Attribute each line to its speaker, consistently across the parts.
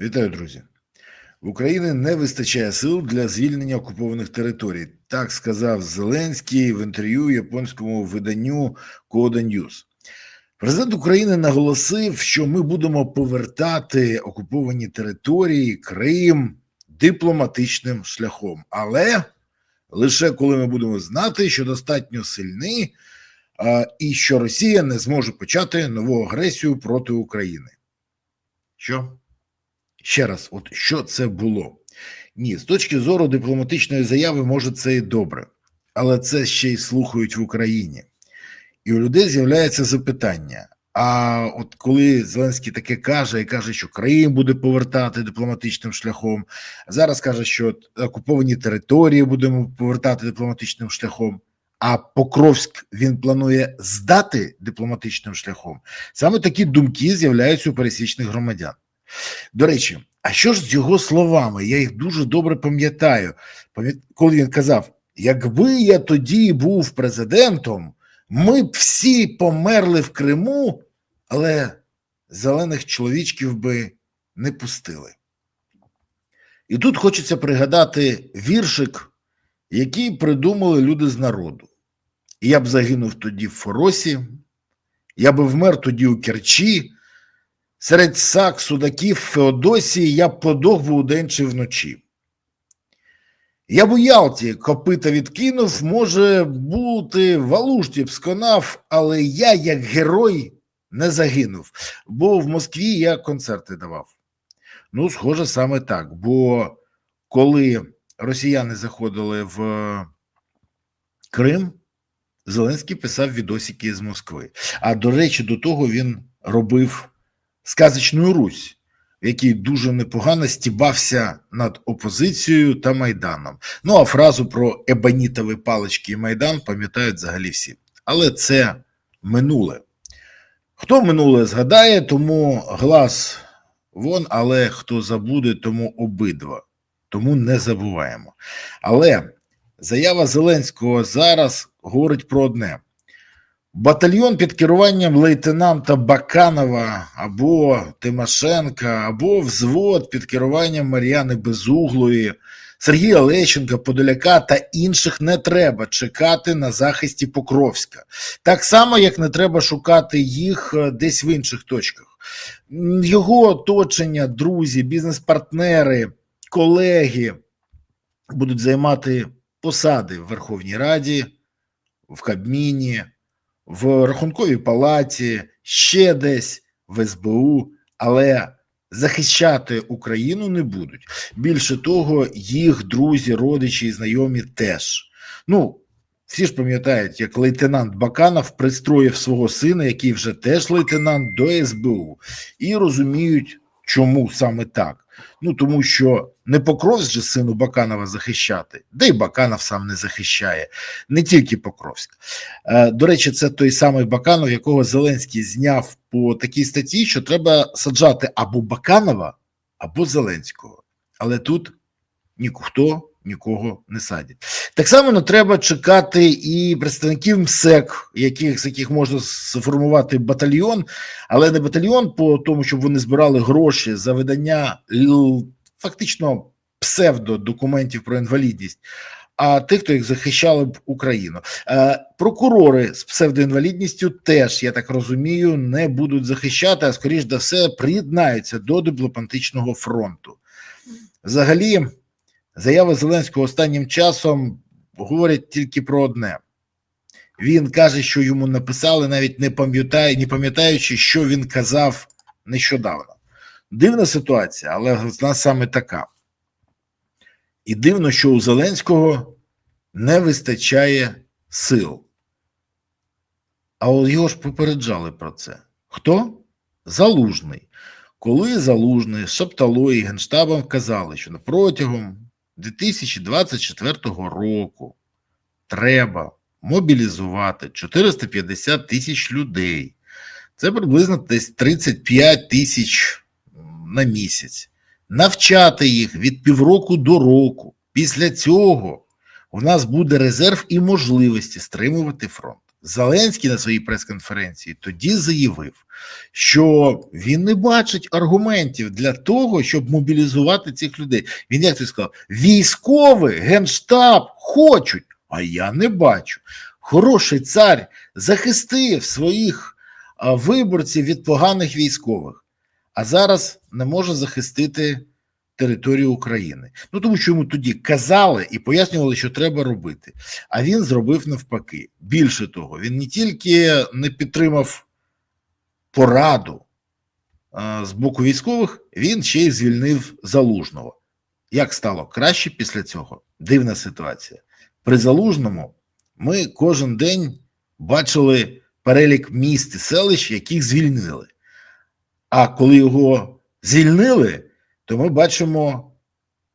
Speaker 1: Вітаю, друзі. В Україні не вистачає сил для звільнення окупованих територій. Так сказав Зеленський в інтерв'ю японському виданню Кода News. Президент України наголосив, що ми будемо повертати окуповані території Крим дипломатичним шляхом, але лише коли ми будемо знати, що достатньо сильні, і що Росія не зможе почати нову агресію проти України. Що? Ще раз, от що це було? Ні, з точки зору дипломатичної заяви, може, це і добре, але це ще й слухають в Україні. І у людей з'являється запитання: а от коли Зеленський таке каже і каже, що Крим буде повертати дипломатичним шляхом, зараз каже, що окуповані території будемо повертати дипломатичним шляхом. А Покровськ він планує здати дипломатичним шляхом. Саме такі думки з'являються у пересічних громадян. До речі, а що ж з його словами? Я їх дуже добре пам'ятаю. Коли він казав: якби я тоді був президентом, ми б всі померли в Криму, але зелених чоловічків би не пустили. І тут хочеться пригадати віршик, який придумали люди з народу. Я б загинув тоді в Форосі, я би вмер тоді у Керчі, серед сак, судаків, Феодосії я би удень чи вночі. Я б у Ялті копита відкинув, може бути, в Алушті б сконав, але я, як герой, не загинув, бо в Москві я концерти давав. Ну, схоже, саме так. Бо коли росіяни заходили в Крим, Зеленський писав відосики з Москви. А до речі, до того він робив сказочну Русь, в якій дуже непогано стібався над опозицією та Майданом. Ну а фразу про ебанітові палички і Майдан пам'ятають взагалі всі. Але це минуле. Хто минуле згадає, тому глас вон, але хто забуде, тому обидва. Тому не забуваємо. Але заява Зеленського зараз говорить про одне: батальйон під керуванням лейтенанта Баканова або Тимошенка, або взвод під керуванням Мар'яни Безуглої, Сергія Лещенка, Подоляка та інших не треба чекати на захисті Покровська. Так само, як не треба шукати їх е, десь в інших точках. Його оточення, друзі, бізнес-партнери, колеги будуть займати посади в Верховній Раді, в Кабміні, в Рахунковій палаті, ще десь в СБУ, але захищати Україну не будуть. Більше того, їх друзі, родичі і знайомі теж. Ну, всі ж пам'ятають, як лейтенант Баканов пристроїв свого сина, який вже теж лейтенант, до СБУ, і розуміють, чому саме так. Ну тому що не Покровськ же сину Баканова захищати, де й Баканов сам не захищає, не тільки Покровськ. Е, До речі, це той самий Баканов, якого Зеленський зняв по такій статті, що треба саджати або Баканова, або Зеленського. Але тут ніхто нікого не садить. Так само не треба чекати і представників МСЕК, яких з яких можна сформувати батальйон, але не батальйон по тому, щоб вони збирали гроші за видання фактично псевдодокументів про інвалідність. А тих, хто їх захищали б Україну, Е, прокурори з псевдоінвалідністю теж, я так розумію, не будуть захищати, а скоріш за все приєднаються до дипломатичного фронту. Взагалі, заяви Зеленського останнім часом говорять тільки про одне. Він каже, що йому написали, навіть не пам'ятає, не пам'ятаючи, що він казав нещодавно. Дивна ситуація, але вона саме така. І дивно, що у Зеленського не вистачає сил. А його ж попереджали про це. Хто? Залужний. Коли Залужний з Шаптало і Генштабом казали, що протягом 2024 року треба мобілізувати 450 тисяч людей. Це приблизно десь 35 тисяч на місяць. Навчати їх від півроку до року. Після цього у нас буде резерв і можливості стримувати фронт. Зеленський на своїй прес-конференції тоді заявив, що він не бачить аргументів для того, щоб мобілізувати цих людей. Він як ти сказав, військовий генштаб хочуть, а я не бачу. Хороший цар захистив своїх виборців від поганих військових, а зараз не може захистити територію України. Ну тому що йому тоді казали і пояснювали, що треба робити. А він зробив навпаки. Більше того, він не тільки не підтримав пораду з боку військових, він ще й звільнив залужного. Як стало краще після цього? Дивна ситуація. При залужному ми кожен день бачили перелік міст і селищ, яких звільнили. А коли його звільнили, то ми бачимо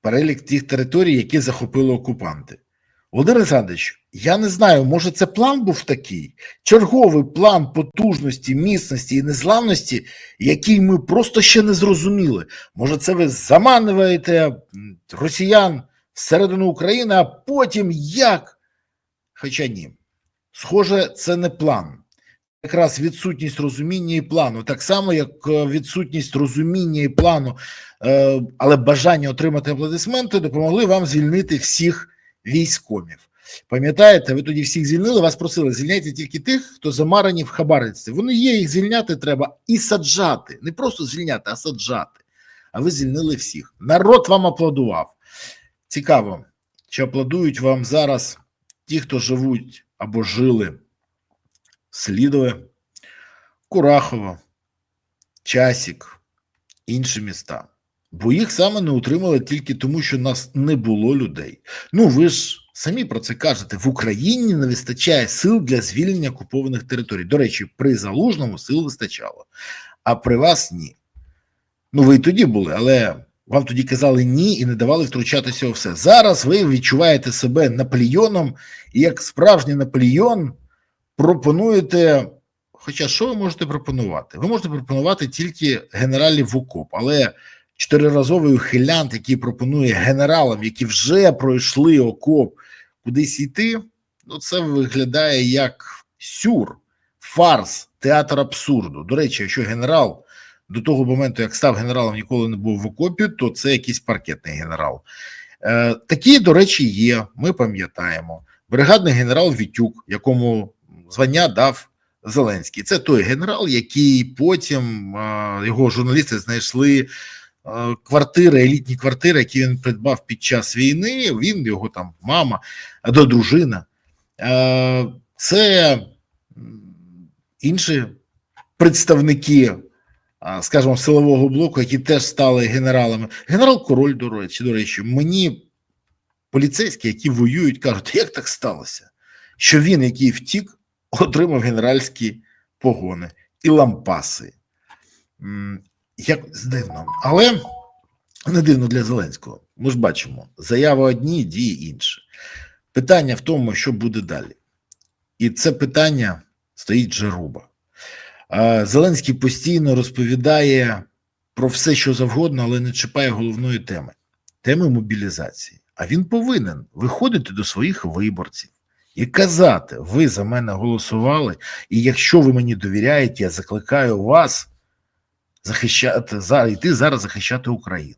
Speaker 1: перелік тих територій, які захопили окупанти. Володимир Олександрович, я не знаю, може це план був такий, черговий план потужності, міцності і незламності, який ми просто ще не зрозуміли. Може, це ви заманюєте росіян всередину України, а потім як? Хоча ні, схоже, це не план. Якраз відсутність розуміння і плану, так само, як е, відсутність розуміння і плану, е, але бажання отримати аплодисменти допомогли вам звільнити всіх військомів. Пам'ятаєте, ви тоді всіх звільнили, вас просили звільняйте тільки тих, хто замарані в хабарництві. Вони є, їх звільняти треба і саджати. Не просто звільняти, а саджати. А ви звільнили всіх. Народ вам аплодував. Цікаво, чи аплодують вам зараз ті, хто живуть або жили Слідове, Курахово, Часік, інші міста. Бо їх саме не утримали тільки тому, що нас не було людей. Ну ви ж самі про це кажете: в Україні не вистачає сил для звільнення окупованих територій. До речі, при залужному сил вистачало, а при вас ні. Ну, ви і тоді були, але вам тоді казали ні і не давали втручатися у все. Зараз ви відчуваєте себе Наполеоном, і як справжній Наполеон пропонуєте. Хоча що ви можете пропонувати? Ви можете пропонувати тільки генералів в окоп, але чотириразовий ухилянт, який пропонує генералам, які вже пройшли окоп, кудись йти, ну це виглядає як сюр, фарс, театр абсурду. До речі, якщо генерал до того моменту, як став генералом, ніколи не був в окопі, то це якийсь паркетний генерал. Е, Такі, до речі, є. Ми пам'ятаємо. Бригадний генерал Вітюк, якому звання дав Зеленський. Це той генерал, який потім е, його журналісти знайшли е, квартири, елітні квартири, які він придбав під час війни. Він, його там мама, до дружина. Е, Це інші представники, скажімо, силового блоку, які теж стали генералами. Генерал Король, до речі, до речі, мені поліцейські, які воюють, кажуть, як так сталося, що він, який втік, отримав генеральські погони і лампаси. Як дивно, але не дивно для Зеленського. Ми ж бачимо, заяви одні, дії інші. Питання в тому, що буде далі. І це питання стоїть Жеруба. Зеленський постійно розповідає про все, що завгодно, але не чіпає головної теми теми мобілізації. А він повинен виходити до своїх виборців і казати: ви за мене голосували, і якщо ви мені довіряєте, я закликаю вас захищати йти зараз захищати Україну.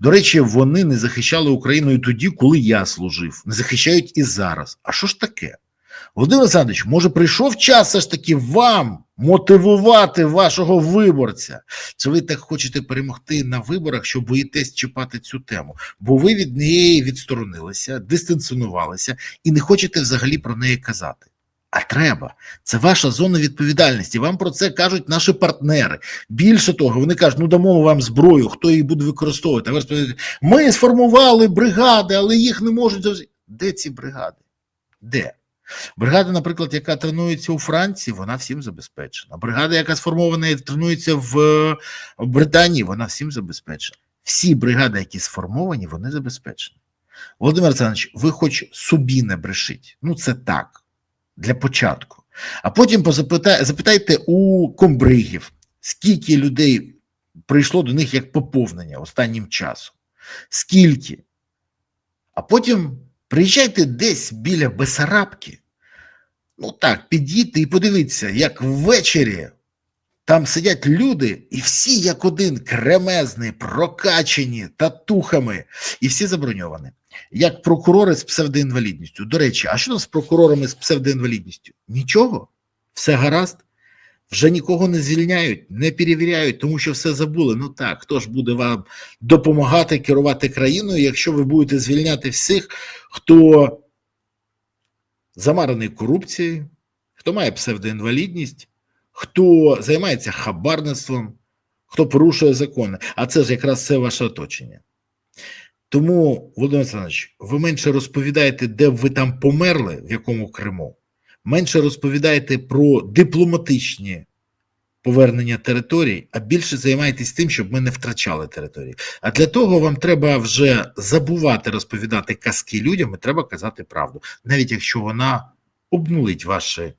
Speaker 1: До речі, вони не захищали Україну і тоді, коли я служив, не захищають і зараз. А що ж таке? Володимир Олександрович, може, прийшов час все ж таки вам мотивувати вашого виборця? Чи ви так хочете перемогти на виборах, що боїтесь чіпати цю тему? Бо ви від неї відсторонилися, дистанціонувалися і не хочете взагалі про неї казати. А треба, це ваша зона відповідальності. Вам про це кажуть наші партнери. Більше того, вони кажуть, ну дамо вам зброю, хто її буде використовувати. А ви розповідаєте, ми сформували бригади, але їх не можуть. Де ці бригади? Де? Бригада, наприклад, яка тренується у Франції, вона всім забезпечена. Бригада, яка сформована і тренується в Британії, вона всім забезпечена. Всі бригади, які сформовані, вони забезпечені. Володимир Олександрович, ви хоч собі не брешіть. Ну, це так, для початку. А потім запитайте у комбригів, скільки людей прийшло до них як поповнення останнім часом. Скільки? А потім Приїжджайте десь біля Бесарабки, Ну так, підійти і подивіться, як ввечері там сидять люди, і всі як один кремезні, прокачені татухами, і всі заброньовані. Як прокурори з псевдоінвалідністю. До речі, а що там з прокурорами з псевдоінвалідністю? Нічого, все гаразд. Вже нікого не звільняють, не перевіряють, тому що все забули. Ну так, хто ж буде вам допомагати керувати країною, якщо ви будете звільняти всіх, хто замарений корупцією, хто має псевдоінвалідність, хто займається хабарництвом, хто порушує закони. А це ж якраз все ваше оточення. Тому, Володимир Олександрович, ви менше розповідаєте, де ви там померли, в якому Криму, менше розповідаєте про дипломатичні повернення територій, а більше займаєтесь тим, щоб ми не втрачали території. А для того вам треба вже забувати розповідати казки людям, і треба казати правду, навіть якщо вона обнулить ваші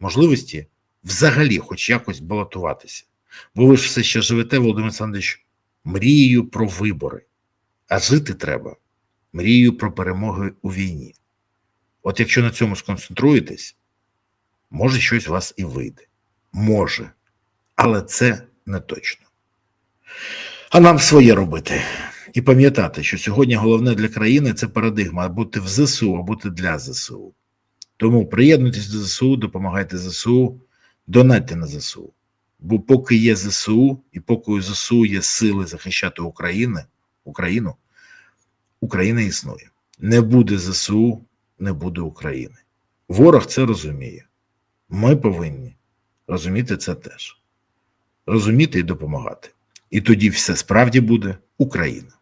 Speaker 1: можливості взагалі, хоч якось балотуватися. Бо ви ж все ще живете, Володимир Олександрович, мрією про вибори. А жити треба мрією про перемоги у війні. От якщо на цьому сконцентруєтесь, може щось у вас і вийде. Може. Але це не точно. А нам своє робити. І пам'ятати, що сьогодні головне для країни це парадигма бути в ЗСУ, а бути для ЗСУ. Тому приєднуйтесь до ЗСУ, допомагайте ЗСУ, донатьте на ЗСУ. Бо поки є ЗСУ, і поки у ЗСУ є сили захищати Україну, Україну, Україна існує. Не буде ЗСУ, не буде України. Ворог це розуміє. Ми повинні розуміти це теж. Розуміти і допомагати. І тоді все справді буде Україна.